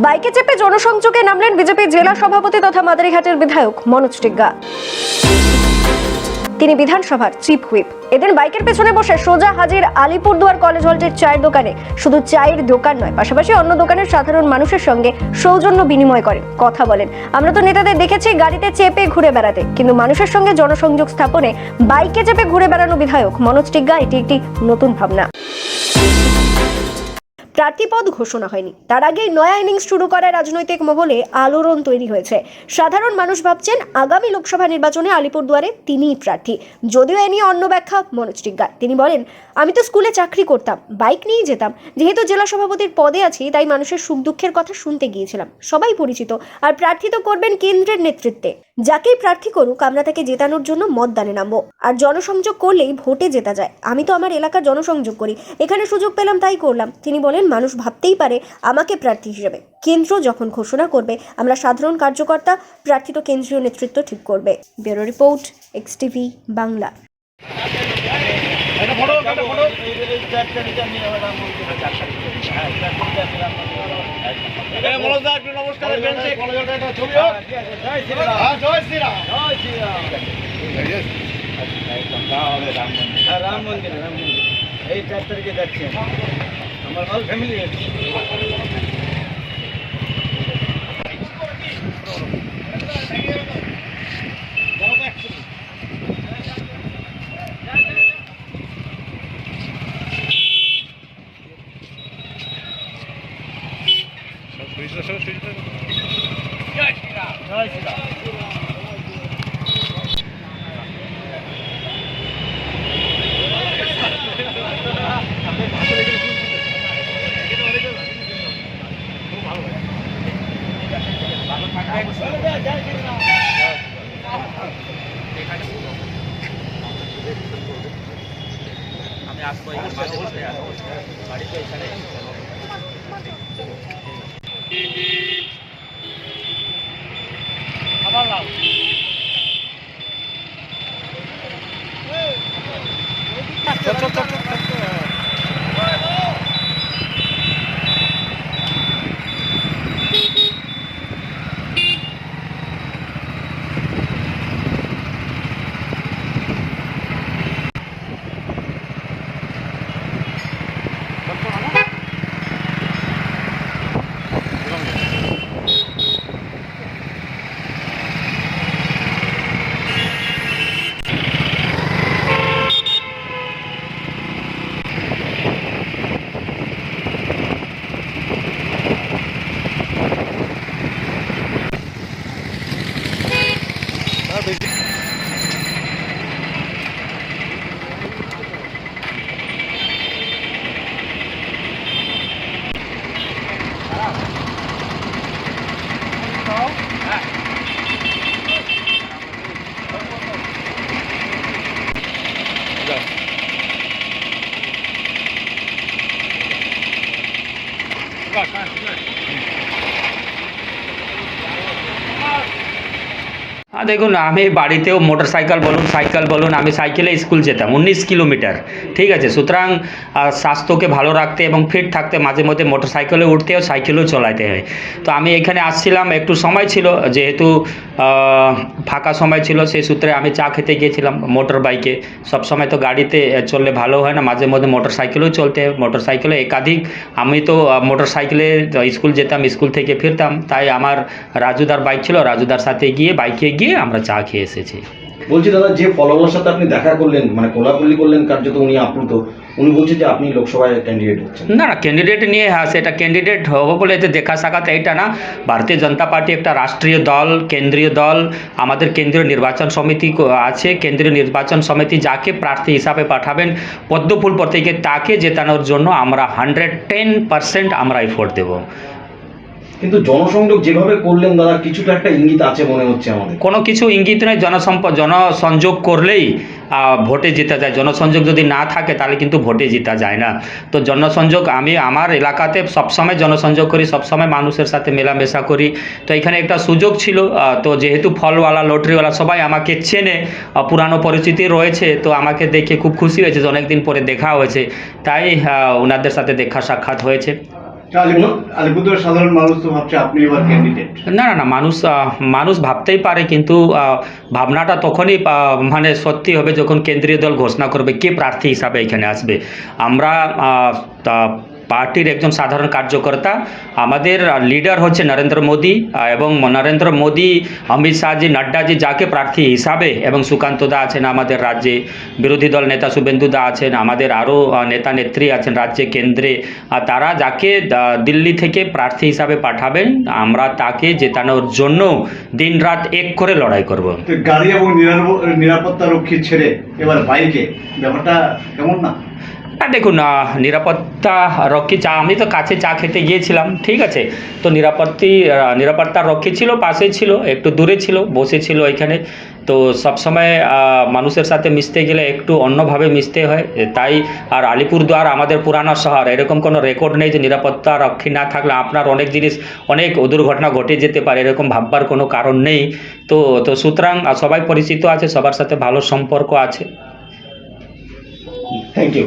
বাইকে চেপে জনসংযোগে নামলেন বিজেপি জেলা সভাপতি তথা মাদারিঘাটের বিধায়ক মনোজ টিগ্গা। তিনি বিধানসভার চিফ হুইপ। এদিন বাইকের পেছনে বসে সোজা হাজির আলিপুরদুয়ার কলেজ হলটির চায়ের দোকানে শুধু চায়ের দোকান নয়, পাশাপাশি অন্য দোকানের সাধারণ মানুষের সঙ্গে সৌজন্য বিনিময় করেন, কথা বলেন। আমরা তো নেতাদের দেখেছি গাড়িতে চেপে ঘুরে বেড়াতে, কিন্তু মানুষের সঙ্গে জনসংযোগ স্থাপনে বাইকে চেপে ঘুরে বেড়ানো বিধায়ক মনোজ টিগ্গা, এটি একটি নতুন ভাবনা। প্রার্থীপদ ঘোষণা হয়নি। তার আগেই নয়া ইনিংস শুরু করায় রাজনৈতিক মহলে আলোড়ন তৈরি হয়েছে। সাধারণ মানুষ ভাবছেন আগামী লোকসভা নির্বাচনে আলিপুরদুয়ারে তিনিই প্রার্থী। যদিও এ নিয়ে অন্য ব্যাখ্যা মনোজ টিগ্গার তিনি বলেন, আমি তো স্কুলে চাকরি করতাম, বাইক নিয়েই যেতাম। যেহেতু জেলা সভাপতির পদে আছি, তাই মানুষের সুখ দুঃখের কথা শুনতে গিয়েছিলাম। সবাই পরিচিত, আর প্রার্থী তো করবেন কেন্দ্রের নেতৃত্বে। যাকেই প্রার্থী করুক, আমরা তাকে জেতানোর জন্য মতদানে নামবো। আর জনসংযোগ করলেই ভোটে জেতা যায়। আমি তো আমার এলাকার জনসংযোগ করি। এখানে সুযোগ পেলাম, তাই করলাম। তিনি বলেন মানুষ ভাবতেই পারে আমাকে প্রার্থী হিসেবে। কেন্দ্র যখন ঘোষণা করবে, আমরা সাধারণ কার্যকর্তা প্রার্থিত কেন্দ্রীয় নেতৃত্ব ঠিক করবে। Bureau report, X TV, Bangla. Ram Mandir Ram Mandir এই চার তারিখে যাচ্ছে আমার আমি আসব এখানে মাঝে মাঝে আসব। বাড়ি তো এখানে আবার লাভ চল চল চল হ্যাঁ দেখুন, আমি বাড়িতেও মোটর সাইকেল বলুন সাইকেল বলুন, আমি সাইকেলে স্কুল যেতাম, উনিশ কিলোমিটার, ঠিক আছে? সুতরাং স্বাস্থ্যকে ভালো রাখতে এবং ফিট থাকতে মাঝে মধ্যে মোটর সাইকেলে উঠতে হয় সাইকেলও চলাতে হয়। তো আমি এখানে আসছিলাম, একটু সময় ছিল, যেহেতু ফাঁকা সময় ছিল, সেই সূত্রে আমি চা খেতে গিয়েছিলাম মোটর বাইকে। সব সময় তো গাড়িতে চললে ভালো হয় না, মাঝে মধ্যে মোটর সাইকেলেও চলতে হয় মোটর সাইকেলে একাধিক। আমি তো মোটর সাইকেলে স্কুল যেতাম, স্কুল থেকে ফিরতাম, তাই আমার রাজুদার বাইক ছিল, রাজুদার সাথে গিয়ে বাইকে গিয়ে আমরা চা খেয়ে এসেছি। বলছি দাদা যে ফলোয়ারের সাথে আপনি দেখা করলেন মানে কোলাকুলি করলেন কার্যত উনি আপ্লুত উনি বলছে যে আপনি লোকসভায় ক্যান্ডিডেট হচ্ছেন। না না ক্যান্ডিডেট নিয়ে হ্যাঁ সেটা ক্যান্ডিডেট হব বলে এতে দেখা সাক্ষাৎ এইটা না। ভারতীয় জনতা পার্টি একটা রাষ্ট্রীয় দল কেন্দ্রীয় দল আমাদের কেন্দ্রীয় নির্বাচন সমিতি আছে কেন্দ্রীয় নির্বাচন সমিতি যাকে প্রার্থী হিসাবে পাঠাবেন পদ্মফুল প্রতীকে তাকে জেতানোর জন্য আমরা হান্ড্রেড টেন পার্সেন্ট আমরা এফোর্ট দেবো। কিন্তু জনসংযোগ যেভাবে করলেন দাদা, কিছুটা একটা ইঙ্গিত আছে মনে হচ্ছে আমাদের। কোনো কিছু ইঙ্গিত নয়, জনসম্প, জনসংযোগ করলেই ভোটে জিতা যায়। জনসংযোগ যদি না থাকে, তাহলে কিন্তু ভোটে জিতা যায় না। তো জনসংযোগ, আমি আমার এলাকাতে সবসময় জনসংযোগ করি, সবসময় মানুষের সাথে মেলামেশা করি। তো এখানে একটা সুযোগ ছিল তো যেহেতু ফলওয়ালা, লটারিওয়ালা সবাই আমাকে চেনে পুরানো পরিচিতি রয়েছে, তো আমাকে দেখে খুব খুশি হয়েছে যে অনেকদিন পরে দেখা হয়েছে। তাই ওনাদের সাথে দেখা সাক্ষাৎ হয়েছে। সাধারণ মানুষ তো ভাবছে আপনি এবার ক্যান্ডিডেট না না না মানুষ মানুষ ভাবতেই পারে কিন্তু আহ, ভাবনাটা তখনই মানে সত্যি হবে যখন কেন্দ্রীয় দল ঘোষণা করবে কে প্রার্থী হিসাবে এখানে আসবে। আমরা পার্টির একজন সাধারণ কার্যকর্তা, আমাদের লিডার হচ্ছে নরেন্দ্র মোদী এবং নরেন্দ্র মোদী, অমিত শাহজি, নাড্ডাজি যাকে প্রার্থী হিসাবে, এবং সুকান্ত দা আছেন আমাদের রাজ্যে, বিরোধী দল নেতা শুভেন্দু দা আছেন, আমাদের আরও নেতা নেত্রী আছেন রাজ্যে কেন্দ্রে তারা যাকে দিল্লি থেকে প্রার্থী হিসাবে পাঠাবেন, আমরা তাকে জেতানোর জন্য দিনরাত এক করে লড়াই করব। গাড়ি এবং নিরাপত্তা রক্ষী ছেড়ে এবার বাইকে, ব্যাপারটা কেমন না? আর দেখুন নিরাপত্তা রক্ষী চা, আমি তো কাছে চা খেতে গিয়েছিলাম, ঠিক আছে? তো নিরাপত্তি নিরাপত্তা রক্ষী ছিল, পাশে ছিল, একটু দূরে ছিল, বসে ছিল এখানে। তো সবসময় মানুষের সাথে মিশতে গেলে একটু অন্যভাবে মিশতে হয়। তাই আর আলিপুরদুয়ার আমাদের পুরানো শহর, এরকম কোনো রেকর্ড নেই যে নিরাপত্তা রক্ষী না থাকলে আপনার অনেক জিনিস, অনেক দুর্ঘটনা ঘটে যেতে পারে, এরকম ভাববার কোনো কারণ নেই। তো তো সুতরাং সবাই পরিচিত আছে, সবার সাথে ভালো সম্পর্ক আছে। Thank you